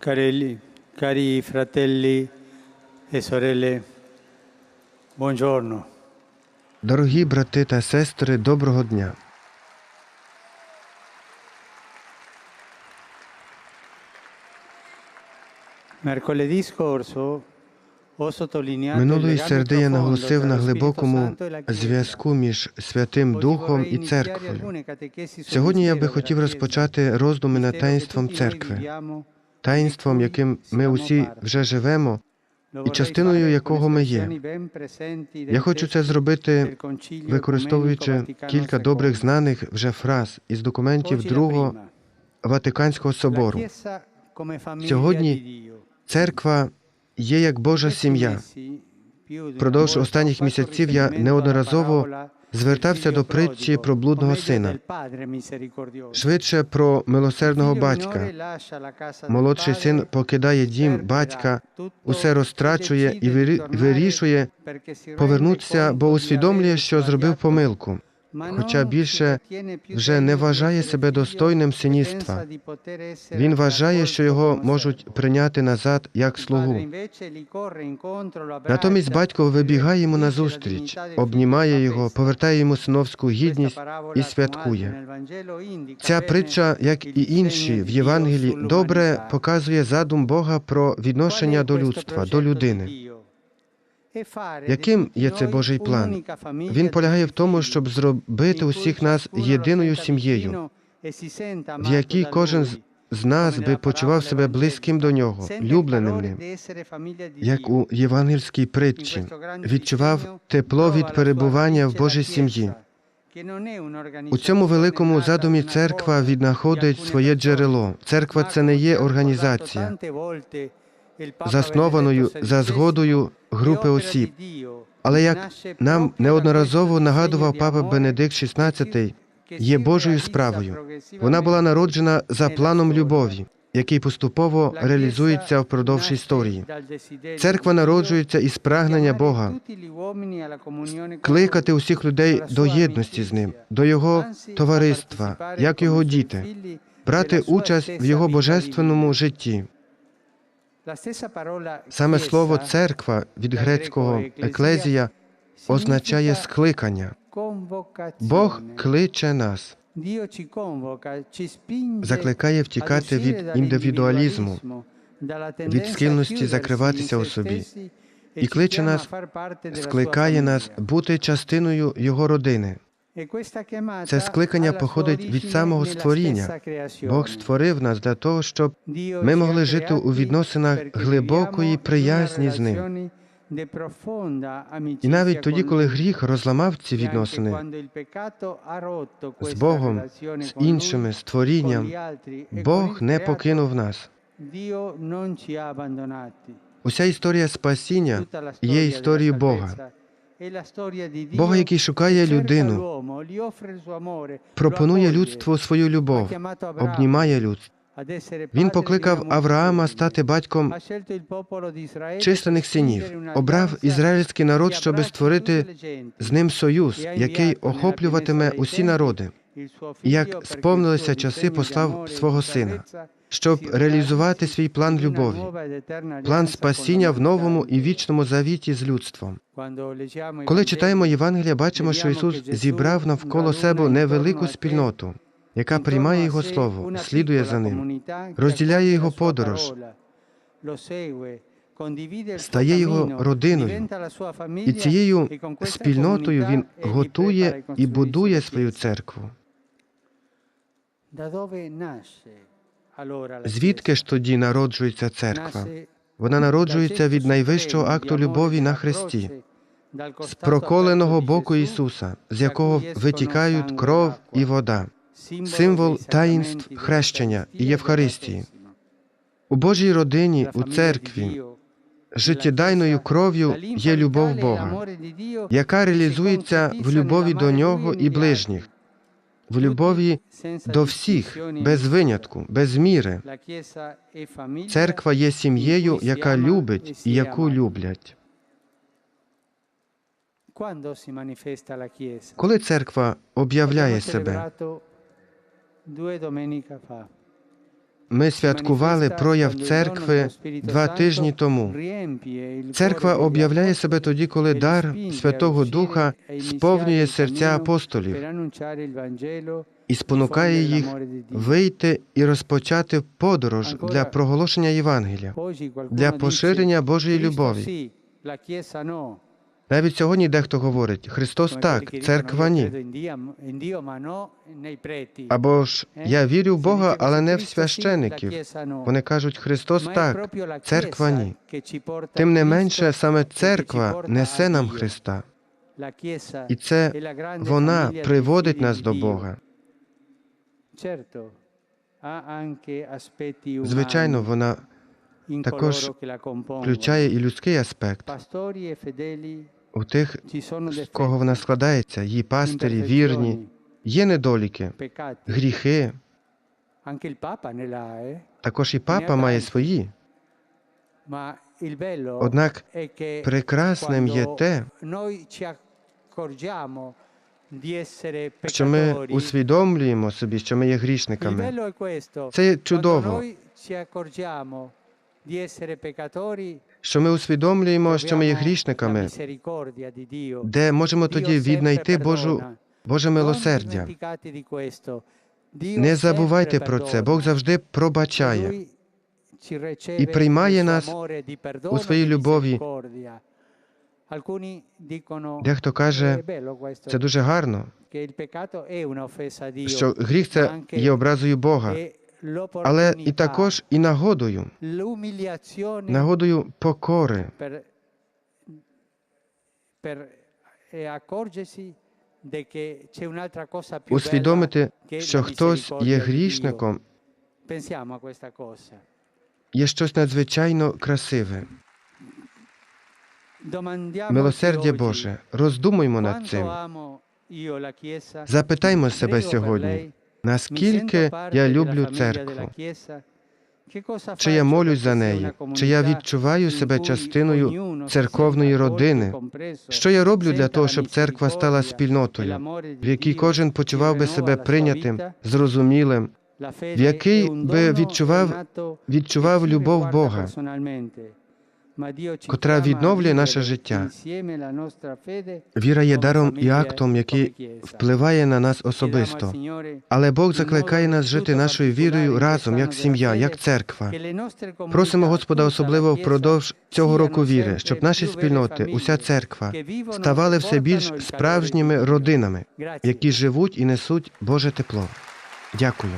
Cari, cari fratelli e sorelle, buongiorno. Дорогі брати та сестри, доброго дня. Mercoledì scorso Минулої середи я наголосив на глибокому e зв'язку між Святим Духом і церквою. Сьогодні я би хотів розпочати роздуми над таїнством церкви, таїнством, яким ми усі вже живемо. і частиною якого ми є. Я хочу це зробити, використовуючи кілька добрих знаних вже фраз із документів Другого. Ватиканського собору. Сьогодні. Церква є як Божа сім'я. Впродовж останніх місяців я неодноразово звертався до притчі про блудного сина, швидше про милосердного батька. Молодший син покидає дім батька, усе розтрачує і вирішує повернутися, бо усвідомлює, що зробив помилку, хоча більше вже не вважає себе достойним essere Він вважає, що його можуть прийняти назад як слугу. Натомість батько вибігає йому назустріч, обнімає його, повертає йому синовську гідність і святкує. Ця притча, як і інші в Євангелії, добре показує задум Бога про відношення до людства, до людини. Яким є цей noi Божий план? Він полягає в тому, щоб зробити усіх нас єдиною сім'єю, e в якій кожен з- нас би почував себе близьким до нього, любленим ним, як у євангельській притчі, відчував тепло від перебування в Божій сім'ї. У цьому великому задумі церква віднаходить своє джерело. Церква це не є організація, заснованою за згодою групи осіб. Але як нам неодноразово нагадував папа Бенедикт XVI, є Божою справою. Вона була народжена за планом любові, який поступово реалізується впродовж історії. Церква народжується із прагнення Бога кликати усіх людей до єдності з ним, до його товариства, як його діти, брати участь в його божественному житті. Саме слово церква від грецького еклезія означає скликання. Бог кличе нас, закликає втікати від індивідуалізму, від схильності закриватися у собі, e і кличе нас, скликає нас бути частиною його родини. E Це скликання походить від самого створіння. Бог створив нас для того, щоб ми могли жити у відносинах глибокої приязні з ним. І навіть тоді, коли гріх розламав ці E відносини з Богом, з іншими створінням, e Бог не покинув нас. Уся історія спасіння є історією Бога. Бога, який шукає людину, пропонує людству свою любов, обнімає людство. Він покликав Авраама стати батьком численних синів, обрав ізраїльський народ, щоб створити з ним союз, який охоплюватиме усі народи. Як сповнилися часи, послав e свого сина, щоб реалізувати свій план любові, план спасіння в новому і вічному завіті з людством. Коли читаємо Євангелія, бачимо, що Ісус зібрав навколо себе невелику спільноту, яка приймає Його слово, слідує за ним, розділяє його подорож, стає його родиною. І цією e спільнотою Він готує e і будує свою церкву. Звідки ж тоді народжується церква? Вона народжується від найвищого акту любові на Христі, з проколеного боку Ісуса, з якого витікають кров і вода, символ таїнств хрещення і Євхаристії. У Божій родині, у церкві, життєдайною кров'ю є любов Бога, яка реалізується в любові до нього і ближніх, в любові до всіх, без винятку, без міри. Церква є сім'єю, яка любить і яку люблять. Коли церква об'являє себе, Ми святкували прояв церкви два тижні тому. Церква об'являє себе тоді, коли дар Святого Духа сповнює серця апостолів і спонукає їх вийти і розпочати подорож для проголошення Євангелія, для поширення Божої любові. Навіть сьогодні дехто говорить: Христос так, церква ні. Або ж я вірю в Бога, але не в священиків. Вони кажуть, Христос так, церква ні. Тим не менше, саме церква несе нам Христа, і це вона приводить нас до Бога. Звичайно, вона також включає і людський аспект у тих, з кого вона складається, її пастирі, вірні. Є недоліки, гріхи. Також і папа має свої. Однак прекрасним є те, що ми усвідомлюємо собі, що ми є грішниками. Це чудово, що ми усвідомлюємо, що ми є грішниками, де можемо тоді віднайти Божу, Боже милосердя. Не забувайте про це. Бог завжди пробачає і приймає нас у своїй любові. Дехто каже, це дуже гарно, що гріх це є образою Бога, але і також і нагодою, нагодою покори, усвідомити, що хтось є грішником, є щось надзвичайно красиве. Милосердя Боже, роздумуймо над цим. Запитаймо себе сьогодні, наскільки я люблю церкву, чи я молюсь за неї, чи я відчуваю себе частиною церковної родини. Що я роблю для того, щоб церква стала спільнотою, в якій кожен почував би себе прийнятим, зрозумілим, в який би відчував, відчував любов Бога, котра відновлює наше життя. Віра є даром і актом, який впливає на нас особисто. Але Бог закликає нас жити нашою вірою разом, як сім'я, як церква. Просимо Господа особливо впродовж цього року віри, щоб наші спільноти, уся церква, ставали все більш справжніми родинами, які живуть і несуть Боже тепло. Дякую.